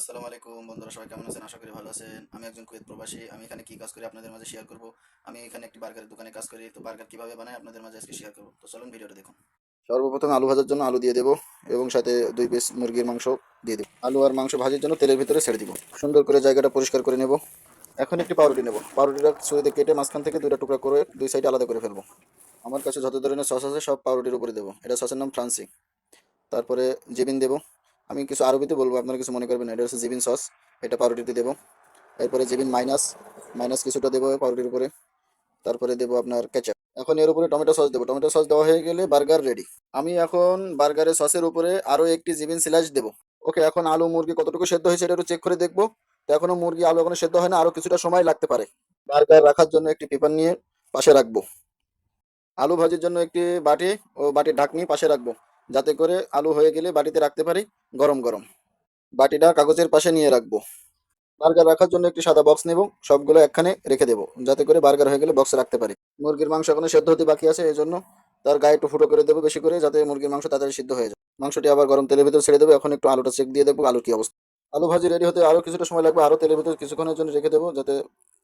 আসসালামু আলাইকুম, বন্ধুরা সবাই কেমন আছেন? আশা করি ভালো আছেন। আমি একজন কুয়েত প্রবাসী, আমি এখানে কি কাজ করি আপনাদের মাঝে শেয়ার করব। আমি এখানে একটি বার্গারের দোকানে কাজ করি, তো বার্গার কীভাবে বানাই আপনাদের মাঝে আজকে শেয়ার করব। তো চলুন ভিডিওটা দেখুন। সর্বপ্রথম আলু ভাজার জন্য আলু দিয়ে দেবো এবং সাথে দুই পিস মুরগির মাংস দিয়ে দেবো। আলু আর মাংস ভাজির জন্য তেলের ভিতরে ছেড়ে দিব। সুন্দর করে জায়গাটা পরিষ্কার করে নেব। এখন একটি পাউরুটি নেব। পাউরুটিটা ছুরিতে কেটে মাঝখান থেকে দুইটা টুকরা করে দুই সাইডে আলাদা করে ফেলব। আমার কাছে যত ধরনের সস আছে সব পাউরুটির উপরে দেবো। এটা সসের নাম ফ্রান্সি। তারপরে জেবিন দেবো। আমি কিছু আরবিতে বলব, আপনারা কিছু মনে করবেন এটা হচ্ছে জিবিন সস, এটা পাউরুটিতে দেবো। এরপরে জিবিন মাইনাস মাইনাস কিছুটা দেবো পাউরুটির উপরে। তারপরে দেবো আপনার কেচাপ। এখন এর উপরে টমেটো সস দেবো। টমেটো সস দেওয়া হয়ে গেলে বার্গার রেডি আমি এখন বার্গারের সসের উপরে আরও একটি জিবিন স্লাইস দেবো। ওকে, এখন আলু, মুরগি কতটুকু সেদ্ধ হয়েছে এটা একটু চেক করে দেখব। তো এখনও মুরগি, আলু এখনও সেদ্ধ হয় না, আরও কিছুটা সময় লাগতে পারে। বার্গার রাখার জন্য একটি পেপার নিয়ে পাশে রাখব। আলু ভাজির জন্য একটি বাটি ও বাটির ঢাকনি পাশে রাখব। যাতে করে আলু হয়ে গেলে বাটিতে রাখতে পারি গরম গরম। বাটিটা কাগজের পাশে নিয়ে রাখব। বার্গার রাখার জন্য একটি সাদা বক্স নেব, সবগুলো একখানে রেখে দেবো, যাতে করে বার্গার হয়ে গেলে বক্সে রাখতে পারি। মুরগির মাংস এখনও সেদ্ধ হতে বাকি আছে, এই জন্য তার গায়ে একটু ফুটো করে দেবো বেশি করে, যাতে মুরগির মাংস তাড়াতাড়ি সিদ্ধ হয়ে যায়। মাংসটি আবার গরম তেলের ভিতরে ছেড়ে দেবো, এখন একটু আলুটা চেক দিয়ে দেবো আলু কি অবস্থা। আলু ভাজি রেডি হতে আরও কিছুটা সময় লাগবে আরও তেলের ভিতরে কিছুক্ষণের জন্য রেখে দেবো, যাতে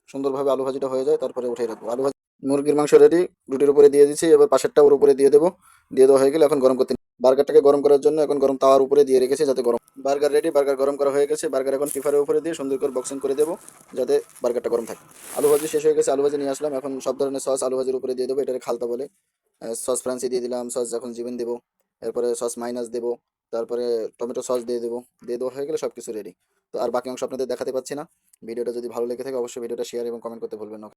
সুন্দরভাবে আলু ভাজিটা হয়ে যায়, তারপরে উঠে রাখব। আলু ভাজি মুরগির মাংস রেডি রুটির উপরে দিয়ে দিচ্ছি, এবার পাশেরটা ওর উপরে দিয়ে দেবো। দিয়ে দেওয়া হয়ে গেলে এখন গরম করতে বার্গারটাকে গরম করার জন্য এখন গরম তাওয়ার উপরে দিয়ে রেখেছি যাতে গরম বার্গার রেডি বার্গার গরম করা হয়ে গেছে। বার্গার এখন টিফারের উপরে দিয়ে সুন্দর করে বক্সিং করে দেবো, যাতে বার্গারটা গরম থাকে। আলু ভাজি শেষ হয়ে গেছে, আলু ভাজি নিয়ে আসলাম। এখন সব ধরনের সস আলু ভাজির উপরে দিয়ে দেবো। এটাকে খালতা বলে। সস ফ্রান্সি দিয়ে দিলাম সস এখন জিবেন দেবো। এরপরে সস মাইনাস দেবো। তারপরে টমেটো সস দিয়ে দেবো। দিয়ে দেওয়া হয়ে গেলে সব কিছু রেডি তো আর বাকি অংশ আপনাদের দেখাতে পাচ্ছি না। ভিডিওটা যদি ভালো লেগে থাকে, অবশ্যই ভিডিওটা শেয়ার এবং কমেন্ট করতে ভুলবেন না।